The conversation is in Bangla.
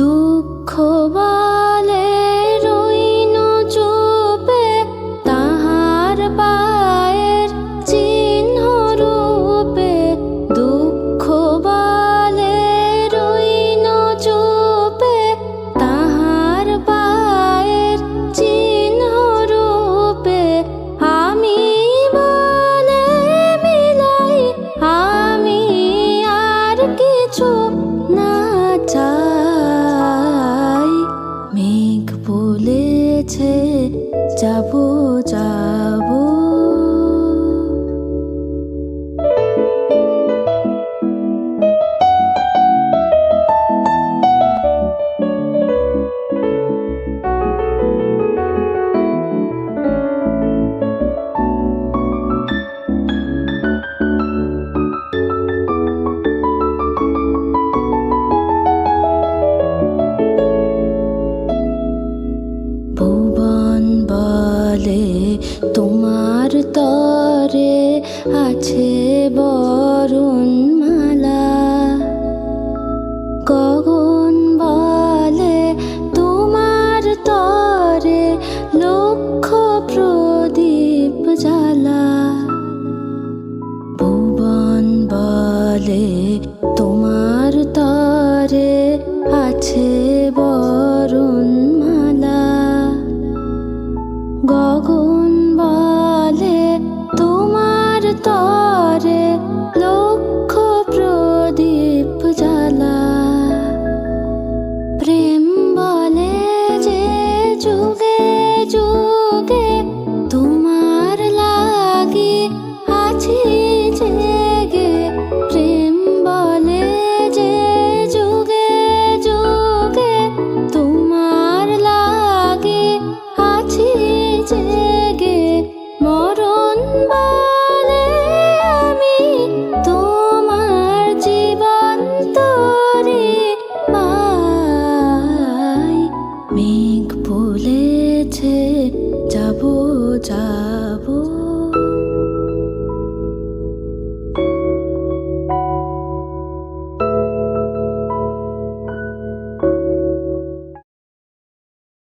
দুঃখ বলে রইন চুপে, তাহার পায়ের চিহ্ন রূপে। দুঃখ বলে রইন চুপে, তাহার পায়ের চিহ্ন রূপে। আমি বলে মিলাই, আমি আর কিছু যাব বলে, তোমার তরে আছে বরুণ মালা গগন বলে, তোমার তরে লক্ষ প্রদীপ জ্বালা। ভুবন বলে, তোমার তরে আছে বরুণ যাব